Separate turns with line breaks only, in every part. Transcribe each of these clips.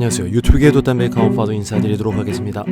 안녕하세요. 유튜브계 돛담배 카운파도 인사드리도록 하겠습니다.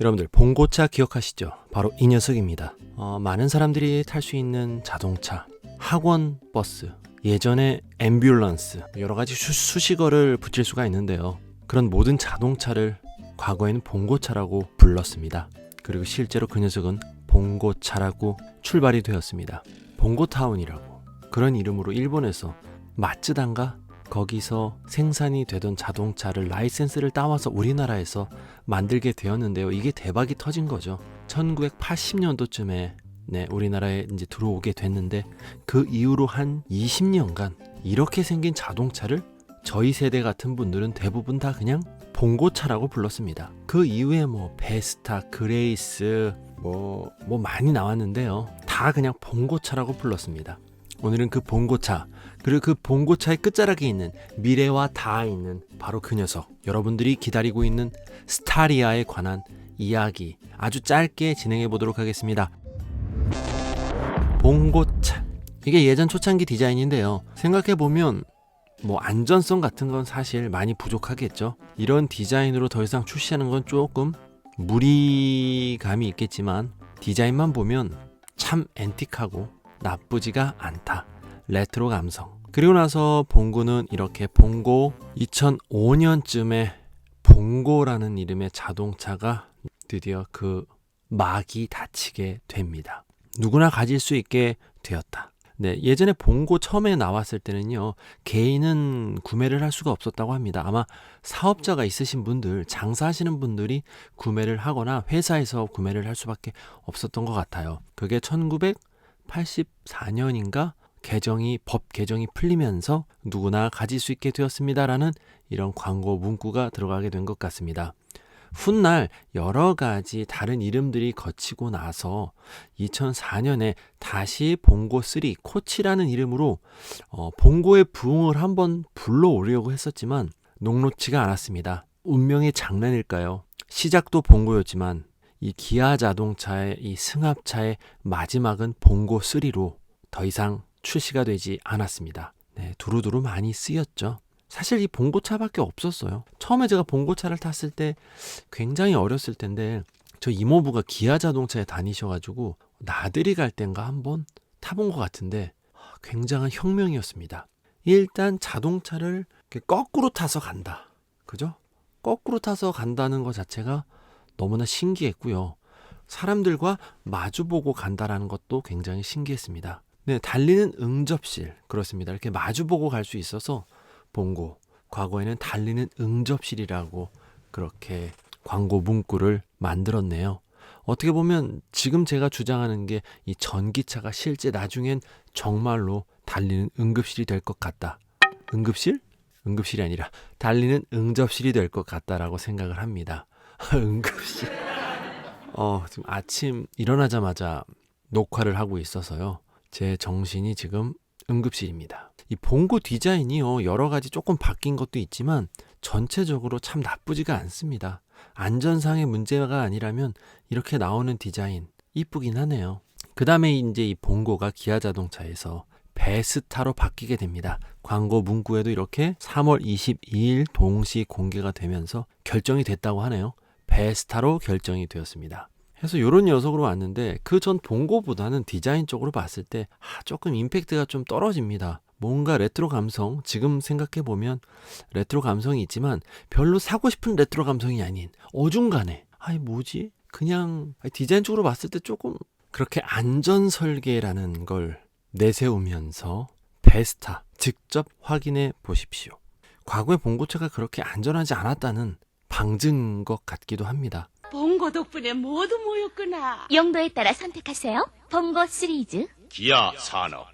여러분들 봉고차 기억하시죠? 바로 이 녀석입니다. 어, 많은 사람들이 탈 수 있는 자동차, 학원 버스, 예전에 앰뷸런스 여러 가지 수, 수식어를 붙일 수가 있는데요. 그런 모든 자동차를 과거에는 봉고차라고 불렀습니다. 그리고 실제로 그 녀석은 봉고차라고 출발이 되었습니다. 봉고타운이라고 그런 이름으로 일본에서 마츠단가 거기서 생산이 되던 자동차를 라이센스를 따와서 우리나라에서 만들게 되었는데요. 이게 대박이 터진 거죠. 1980년도쯤에 네, 우리나라에 이제 들어오게 됐는데 그 이후로 한 20년간 이렇게 생긴 자동차를 저희 세대 같은 분들은 대부분 다 그냥 봉고차라고 불렀습니다. 그 이후에 뭐 베스타, 그레이스 뭐 뭐 많이 나왔는데요. 다 그냥 봉고차라고 불렀습니다. 오늘은 그 봉고차 그리고 그 봉고차의 끝자락에 있는 미래와 닿아 있는 바로 그 녀석 여러분들이 기다리고 있는 스타리아에 관한 이야기 아주 짧게 진행해 보도록 하겠습니다. 봉고차 이게 예전 초창기 디자인인데요. 생각해 보면 뭐 안전성 같은 건 사실 많이 부족하겠죠. 이런 디자인으로 더 이상 출시하는 건 조금 무리감이 있겠지만 디자인만 보면 참 앤틱하고 나쁘지가 않다. 레트로 감성. 그리고 나서 봉고는 이렇게 봉고 2005년쯤에 봉고라는 이름의 자동차가 드디어 그 막이 닫히게 됩니다. 누구나 가질 수 있게 되었다. 네, 예전에 봉고 처음에 나왔을 때는요, 개인은 구매를 할 수가 없었다고 합니다. 아마 사업자가 있으신 분들, 장사하시는 분들이 구매를 하거나 회사에서 구매를 할 수밖에 없었던 것 같아요. 그게 1984년인가 개정이 법 개정이 풀리면서 누구나 가질 수 있게 되었습니다라는 이런 광고 문구가 들어가게 된 것 같습니다. 훗날 여러 가지 다른 이름들이 거치고 나서 2004년에 다시 봉고 3 코치라는 이름으로 어, 봉고의 부흥을 한번 불러오려고 했었지만 녹록치가 않았습니다. 운명의 장난일까요? 시작도 봉고였지만 이 기아 자동차의 이 승합차의 마지막은 봉고 3로 더 이상 출시가 되지 않았습니다. 네, 두루두루 많이 쓰였죠. 사실 이 봉고차밖에 없었어요. 처음에 제가 봉고차를 탔을 때 굉장히 어렸을 텐데 저 이모부가 기아 자동차에 다니셔가지고 나들이 갈 땐가 한번 타본 것 같은데 굉장한 혁명이었습니다. 일단 자동차를 거꾸로 타서 간다. 그죠? 거꾸로 타서 간다는 것 자체가 너무나 신기했고요. 사람들과 마주보고 간다라는 것도 굉장히 신기했습니다. 네, 달리는 응접실. 그렇습니다. 이렇게 마주보고 갈 수 있어서 봉고. 과거에는 달리는 응접실이라고 그렇게 광고 문구를 만들었네요. 어떻게 보면 지금 제가 주장하는 게 이 전기차가 실제 나중엔 정말로 달리는 응급실이 될 것 같다. 응급실? 응급실이 아니라 달리는 응접실이 될 것 같다라고 생각을 합니다. 응급실. 어, 지금 아침 일어나자마자 녹화를 하고 있어서요. 제 정신이 지금 응급실입니다. 이 봉고 디자인이요. 여러 가지 조금 바뀐 것도 있지만 전체적으로 참 나쁘지가 않습니다. 안전상의 문제가 아니라면 이렇게 나오는 디자인 이쁘긴 하네요. 그 다음에 이제 이 봉고가 기아 자동차에서 베스타로 바뀌게 됩니다. 광고 문구에도 이렇게 3월 22일 동시 공개가 되면서 결정이 됐다고 하네요. 베스타로 결정이 되었습니다. 그래서 이런 녀석으로 왔는데 그 전 봉고보다는 디자인적으로 봤을 때 아, 조금 임팩트가 좀 떨어집니다. 뭔가 레트로 감성, 지금 생각해 보면 레트로 감성이 있지만 별로 사고 싶은 레트로 감성이 아닌 어중간해. 아이 뭐지? 그냥 디자인적으로 봤을 때 조금 그렇게 안전 설계라는 걸 내세우면서 베스타 직접 확인해 보십시오. 과거의 봉고차가 그렇게 안전하지 않았다는 방증 것 같기도 합니다.
봉고 덕분에 모두 모였구나.
용도에 따라 선택하세요. 봉고 시리즈.
기아 산업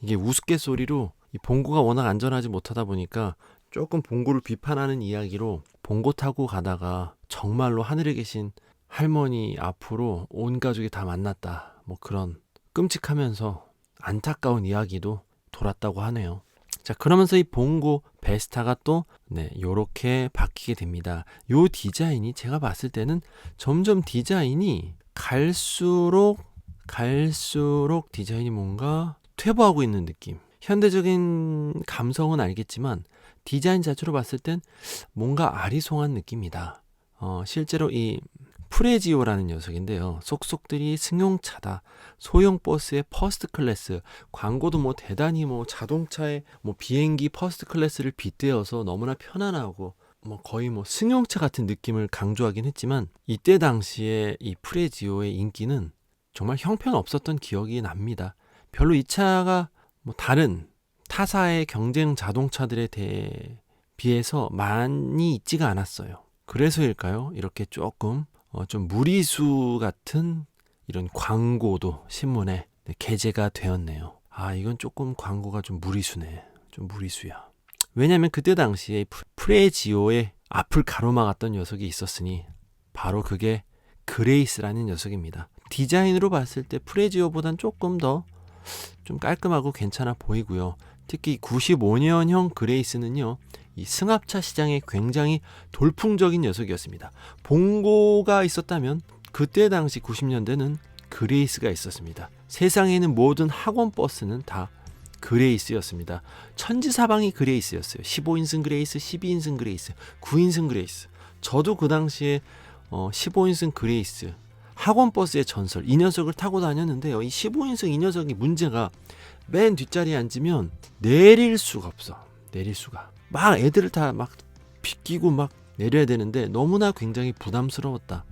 이게 우스갯소리로 이 봉고가 워낙 안전하지 못하다 보니까 조금 봉고를 비판하는 이야기로 봉고 타고 가다가 정말로 하늘에 계신 할머니 앞으로 온 가족이 다 만났다. 뭐 그런 끔찍하면서 안타까운 이야기도 돌았다고 하네요. 자, 그러면서 이 봉고 베스타가 또 네, 요렇게 바뀌게 됩니다. 요 디자인이 제가 봤을 때는 점점 디자인이 갈수록 갈수록 디자인이 뭔가 퇴보하고 있는 느낌. 현대적인 감성은 알겠지만 디자인 자체로 봤을 땐 뭔가 아리송한 느낌이다. 어, 실제로 이 프레지오라는 녀석인데요. 속속들이 승용차다. 소형 버스의 퍼스트 클래스. 광고도 뭐 대단히 뭐 자동차의 뭐 비행기 퍼스트 클래스를 빗대어서 너무나 편안하고 뭐 거의 뭐 승용차 같은 느낌을 강조하긴 했지만 이때 당시에 이 프레지오의 인기는 정말 형편없었던 기억이 납니다. 별로 이 차가 뭐 다른 타사의 경쟁 자동차들에 대해 비해서 많이 있지가 않았어요. 그래서일까요? 이렇게 조금 어, 좀 무리수 같은 이런 광고도 신문에 네, 게재가 되었네요. 아, 이건 조금 광고가 좀 무리수네. 좀 무리수야. 왜냐면 그때 당시에 프- 프레지오의 앞을 가로막았던 녀석이 있었으니 바로 그게 그레이스라는 녀석입니다. 디자인으로 봤을 때 프레지오보단 조금 더 좀 깔끔하고 괜찮아 보이고요. 특히 95년형 그레이스는요. 이 승합차 시장에 굉장히 돌풍적인 녀석이었습니다. 봉고가 있었다면 그때 당시 90년대는 그레이스가 있었습니다. 세상에 는 모든 학원 버스는 다 그레이스였습니다. 천지사방이 그레이스였어요. 15인승 그레이스, 12인승 그레이스, 9인승 그레이스. 저도 그 당시에 어, 15인승 그레이스 학원 버스의 전설 이 녀석을 타고 다녔는데요. 이 15인승 이 녀석이 문제가 맨 뒷자리에 앉으면 내릴 수가 없어. 내릴 수가. 막 애들을 다 막 비끼고 막 내려야 되는데 너무나 굉장히 부담스러웠다.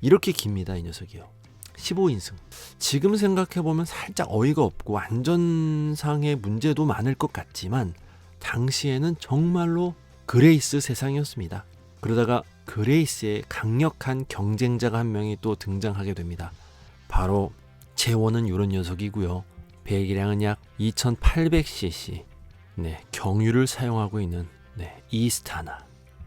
이렇게 깁니다, 이 녀석이요. 15인승. 지금 생각해보면 살짝 어이가 없고 안전상의 문제도 많을 것 같지만 당시에는 정말로 그레이스 세상이었습니다. 그러다가 그레이스의 강력한 경쟁자가 한 명이 또 등장하게 됩니다. 바로 재원은 이런 녀석이고요. 배기량은 약 2800cc. 네, 경유를 사용하고 있는 네, 이스타나.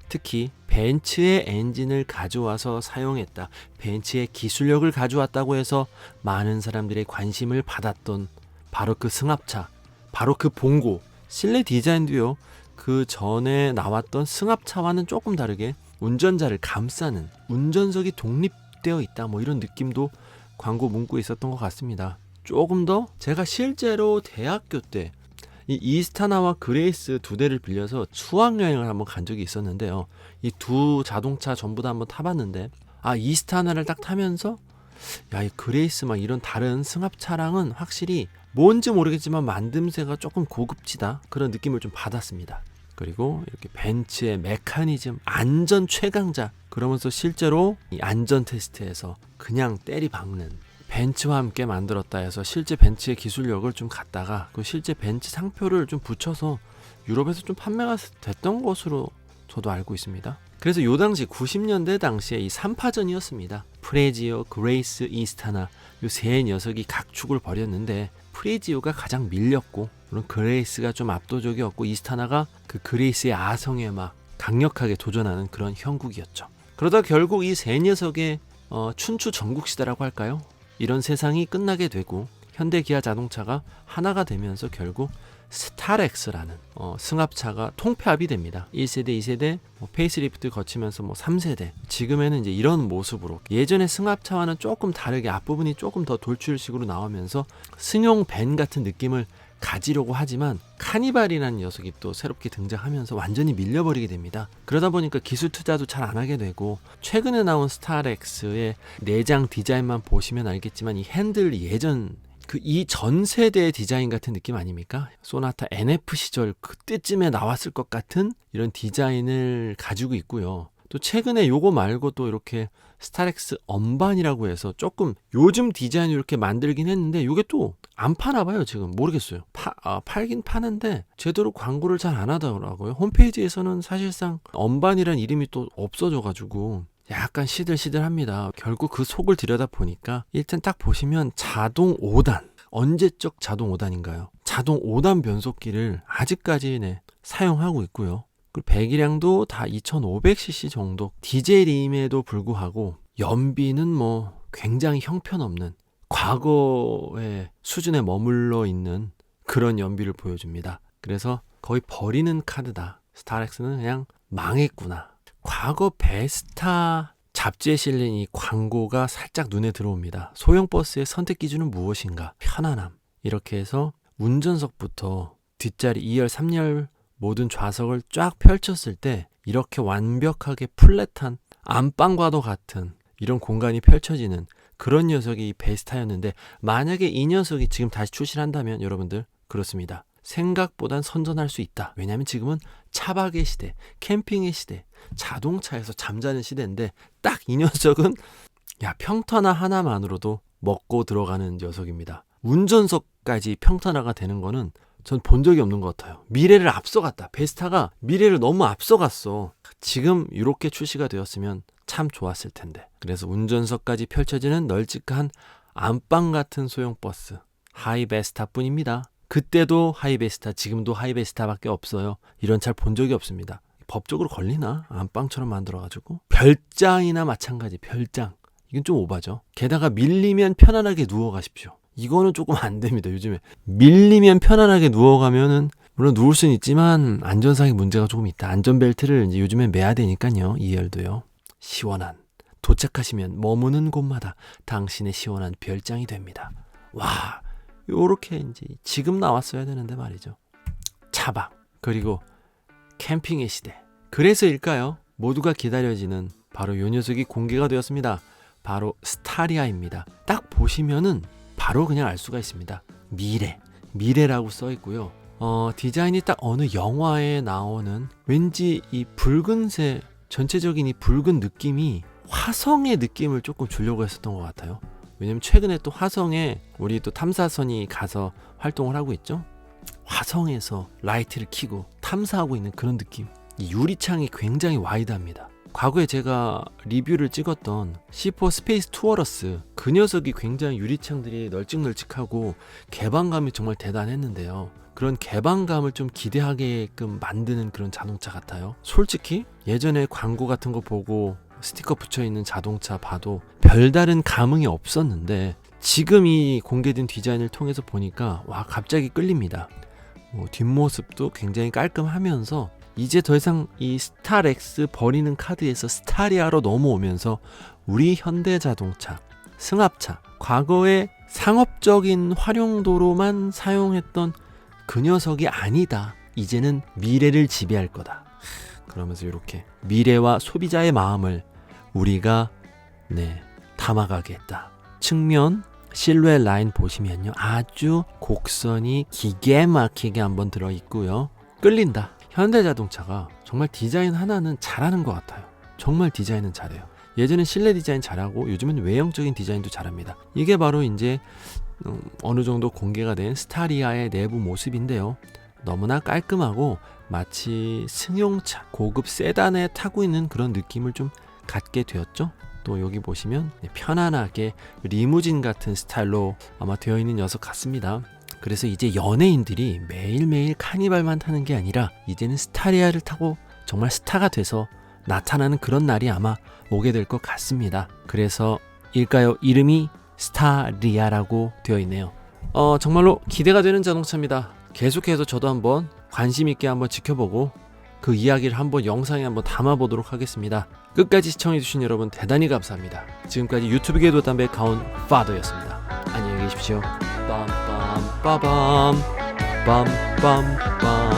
특히 벤츠의 엔진을 가져와서 사용했다. 벤츠의 기술력을 가져왔다고 해서 많은 사람들의 관심을 받았던 바로 그 승합차, 바로 그 봉고. 실내 디자인도요. 그 전에 나왔던 승합차와는 조금 다르게 운전자를 감싸는 운전석이 독립되어 있다. 뭐 이런 느낌도 광고 문구에 있었던 것 같습니다. 조금 더 제가 실제로 대학교 때 이 이스타나와 그레이스 두 대를 빌려서 수학 여행을 한번 간 적이 있었는데요. 이 두 자동차 전부 다 한번 타봤는데 아 이스타나를 딱 타면서 야 이 그레이스 막 이런 다른 승합차랑은 확실히 뭔지 모르겠지만 만듦새가 조금 고급지다 그런 느낌을 좀 받았습니다. 그리고 이렇게 벤츠의 메커니즘 안전 최강자 그러면서 실제로 이 안전 테스트에서 그냥 때리 박는 벤츠와 함께 만들었다 해서 실제 벤츠의 기술력을 좀 갖다가 그 실제 벤츠 상표를 좀 붙여서 유럽에서 좀 판매가 됐던 것으로 저도 알고 있습니다. 그래서 요 당시 90년대 당시에 이 3파전이었습니다. 프레지오, 그레이스, 이스타나 요 세 녀석이 각축을 벌였는데 프레지오가 가장 밀렸고 물론 그레이스가 좀 압도적이었고 이스타나가 그 그레이스의 아성에 막 강력하게 도전하는 그런 형국이었죠. 그러다 결국 이 세 녀석의 어, 춘추 전국 시대라고 할까요? 이런 세상이 끝나게 되고 현대 기아 자동차가 하나가 되면서 결국 스타렉스라는 어, 승합차가 통폐합이 됩니다. 1세대, 2세대, 뭐 페이스리프트 거치면서 뭐 3세대. 지금에는 이제 이런 모습으로 예전의 승합차와는 조금 다르게 앞부분이 조금 더 돌출식으로 나오면서 승용 밴 같은 느낌을 가지려고 하지만 카니발이라는 녀석이 또 새롭게 등장하면서 완전히 밀려버리게 됩니다. 그러다 보니까 기술 투자도 잘 안 하게 되고 최근에 나온 스타렉스의 내장 디자인만 보시면 알겠지만 이 핸들 예전 그 이 전 세대의 디자인 같은 느낌 아닙니까? 소나타 NF 시절 그때쯤에 나왔을 것 같은 이런 디자인을 가지고 있고요. 또 최근에 요거 말고 또 이렇게 스타렉스 언반이라고 해서 조금 요즘 디자인 이렇게 만들긴 했는데 이게 또 안 파나 봐요 지금. 모르겠어요. 파, 아, 팔긴 파는데 제대로 광고를 잘 안 하더라고요. 홈페이지에서는 사실상 언반이란 이름이 또 없어져 가지고 약간 시들시들합니다. 결국 그 속을 들여다 보니까 일단 딱 보시면 자동 5단. 언제적 자동 5단인가요? 자동 5단 변속기를 아직까지 네, 사용하고 있고요 그리고 배기량도 다 2500cc 정도 디젤임에도 불구하고 연비는 뭐 굉장히 형편없는 과거의 수준에 머물러 있는 그런 연비를 보여줍니다. 그래서 거의 버리는 카드다. 스타렉스는 그냥 망했구나. 과거 베스타 잡지에 실린 이 광고가 살짝 눈에 들어옵니다. 소형 버스의 선택 기준은 무엇인가? 편안함. 이렇게 해서 운전석부터 뒷자리 2열, 3열 모든 좌석을 쫙 펼쳤을 때 이렇게 완벽하게 플랫한 안방과도 같은 이런 공간이 펼쳐지는 그런 녀석이 이 베스타였는데 만약에 이 녀석이 지금 다시 출시를 한다면 여러분들 그렇습니다. 생각보단 선전할 수 있다. 왜냐하면 지금은 차박의 시대, 캠핑의 시대, 자동차에서 잠자는 시대인데 딱 이 녀석은 야 평탄화 하나만으로도 먹고 들어가는 녀석입니다. 운전석까지 평탄화가 되는 거는 전 본 적이 없는 것 같아요. 미래를 앞서갔다. 베스타가 미래를 너무 앞서갔어. 지금 이렇게 출시가 되었으면 참 좋았을 텐데. 그래서 운전석까지 펼쳐지는 널찍한 안방 같은 소형 버스 하이베스타뿐입니다. 그때도 하이베스타, 지금도 하이베스타밖에 없어요. 이런 차본 적이 없습니다. 법적으로 걸리나? 안방처럼 만들어가지고 별장이나 마찬가지. 별장. 이건 좀 오바죠. 게다가 밀리면 편안하게 누워 가십시오. 이거는 조금 안 됩니다. 요즘에 밀리면 편안하게 누워가면은 물론 누울 수는 있지만 안전상의 문제가 조금 있다. 안전벨트를 이제 요즘엔 매야 되니까요. 이열도요. 시원한 도착하시면 머무는 곳마다 당신의 시원한 별장이 됩니다. 와, 요렇게 이제 지금 나왔어야 되는데 말이죠. 차박 그리고 캠핑의 시대. 그래서일까요? 모두가 기다려지는 바로 요 녀석이 공개가 되었습니다. 바로 스타리아입니다. 딱 보시면은 바로 그냥 알 수가 있습니다. 미래. 미래라고 써 있고요. 어, 디자인이 딱 어느 영화에 나오는 왠지 이 붉은색 전체적인 이 붉은 느낌이 화성의 느낌을 조금 주려고 했었던 것 같아요. 왜냐면 최근에 또 화성에 우리 또 탐사선이 가서 활동을 하고 있죠. 화성에서 라이트를 켜고 탐사하고 있는 그런 느낌. 이 유리창이 굉장히 와이드합니다. 과거에 제가 리뷰를 찍었던 C4 스페이스 투어러스 그 녀석이 굉장히 유리창들이 널찍널찍하고 개방감이 정말 대단했는데요. 그런 개방감을 좀 기대하게끔 만드는 그런 자동차 같아요. 솔직히 예전에 광고 같은 거 보고 스티커 붙여 있는 자동차 봐도 별다른 감흥이 없었는데 지금 이 공개된 디자인을 통해서 보니까 와 갑자기 끌립니다. 뭐 뒷모습도 굉장히 깔끔하면서 이제 더 이상 이 스타렉스 버리는 카드에서 스타리아로 넘어오면서 우리 현대자동차, 승합차, 과거의 상업적인 활용도로만 사용했던 그 녀석이 아니다. 이제는 미래를 지배할 거다. 그러면서 이렇게 미래와 소비자의 마음을 우리가 네 담아가겠다. 측면 실루엣 라인 보시면요 아주 곡선이 기계 막히게 한번 들어 있고요 끌린다. 현대자동차가 정말 디자인 하나는 잘하는 것 같아요. 정말 디자인은 잘해요. 예전엔 실내 디자인 잘하고 요즘은 외형적인 디자인도 잘합니다. 이게 바로 이제 음, 어느 정도 공개가 된 스타리아의 내부 모습인데요. 너무나 깔끔하고 마치 승용차, 고급 세단에 타고 있는 그런 느낌을 좀 갖게 되었죠. 또 여기 보시면 네, 편안하게 리무진 같은 스타일로 아마 되어 있는 녀석 같습니다. 그래서 이제 연예인들이 매일매일 카니발만 타는 게 아니라 이제는 스타리아를 타고 정말 스타가 돼서 나타나는 그런 날이 아마 오게 될 것 같습니다. 그래서 일까요? 이름이 스타리아라고 되어 있네요. 어, 정말로 기대가 되는 자동차입니다. 계속해서 저도 한번 관심 있게 한번 지켜보고 그 이야기를 한번 영상에 한번 담아보도록 하겠습니다. 끝까지 시청해주신 여러분 대단히 감사합니다. 지금까지 유튜브 계도 담배 가온 파더였습니다. 안녕히 계십시오. ba bum bum bum bum.